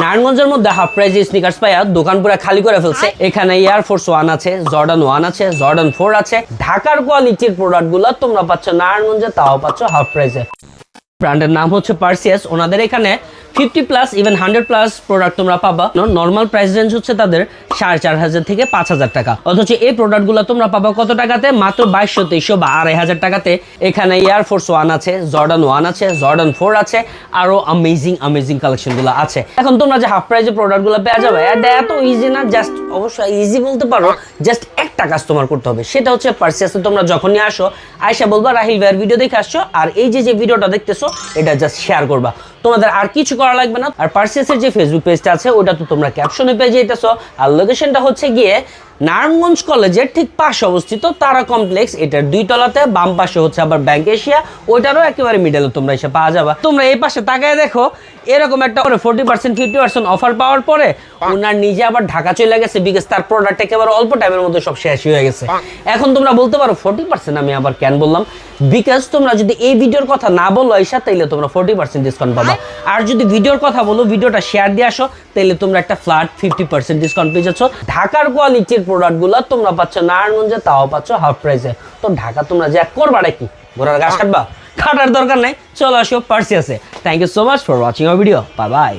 নারায়ণগঞ্জের মধ্যে হাফ প্রাইজে স্নিকার্স পাইয়া দোকান পুরা খালি করে ফেলছে। এখানে এয়ার ফোর্স ওয়ান আছে জর্ডান ওয়ান আছে জর্ডান ফোর আছে। ঢাকার কোয়ালিটির প্রোডাক্টগুলো তোমরা পাচ্ছ নারায়ণগঞ্জে, তাও পাচ্ছ হাফ প্রাইজে ব্র্যান্ডের নাম হচ্ছে পার্সিয়াস ওনাদের এখানে fifty plus even hundred plus product তোমরা পাবা। নর্মাল প্রাইস রেঞ্জ হচ্ছে তাদের সাড়ে চার হাজার থেকে পাঁচ হাজার টাকা। অথচ এই প্রোডাক্টগুলো তোমরা পাবা কত টাকাতে? মাত্র বাইশশো, তেইশশো বা আড়াই হাজার টাকাতে। এখানে এয়ার ফোর্স ওয়ান আছে জর্ডান ওয়ান আছে জর্ডান ফোর আছে আরও অ্যামেজিং অ্যামেজিং কালেকশনগুলো আছে। এখন তোমরা যে হাফ প্রাইজে প্রোডাক্টগুলো পেয়ে যাবে এটা এত ইজি না জাস্ট অবশ্যই ইজি বলতে পারো জাস্ট একটা কাজ তোমার করতে হবে। সেটা হচ্ছে পার্সিয়াসে তোমরা যখনই আসো আয়সা বলবা, রাহিল ভাইয়ের ভিডিও দেখে আসছো, আর এই যে যে ভিডিওটা দেখতেছো, এটা জাস্ট শেয়ার করবা। তোমাদের আর কিছু করা লাগবে না। আর পার্সিয়াসের যে ফেসবুক পেজটা আছে, ওটা তো তোমরা ক্যাপশনে পেয়ে যেতেছ আর লোকেশনটা হচ্ছে গিয়ে নারায়ণগঞ্জ কলেজের ঠিক পাশে অবস্থিত তারা কমপ্লেক্স। এটার দুই তলাতে বাম পাশে হচ্ছে আবার ব্যাংক এশিয়া ওইটারও একেবারে মিডলে তোমরা এসে পাওয়া যাবে। তোমরা এই পাশে তাকায় দেখো এরকম একটা forty percent fifty percent offer পাওয়ার পরে ওনার নিজে আবার ঢাকা চলে গেছে বিকজ তার প্রোডাক্ট একেবারে অল্প টাইমের মধ্যে সব শেষ হয়ে গেছে। এখন তোমরা বলতে পারো ফোর্টি পার্সেন্ট আমি আবার কেন বললাম? বিকজ তোমরা যদি এই ভিডিওর কথা না বলো ঈশা তাইলে তোমরা ফোর্টি পার্সেন্ট ডিসকাউন্ট পাবা। আর যদি ভিডিওর কথা বলো ভিডিওটা শেয়ার দিয়ে আসো তাইলে তোমরা একটা ফ্ল্যাট ফিফটি পার্সেন্ট ডিসকাউন্ট পেয়ে যাচ্ছ। ঢাকার কোয়ালিটির প্রোডাক্টগুলো তোমরা পাচ্ছ নারায়ণগঞ্জে তাও পাচ্ছ হাফ প্রাইসে তো ঢাকা তোমরা যে করবা নাকি? ঘোড়ার গাছ কাটবা? কাটার দরকার নেই চলো আসো পার্সি আছে thank you so much for watching our video bye bye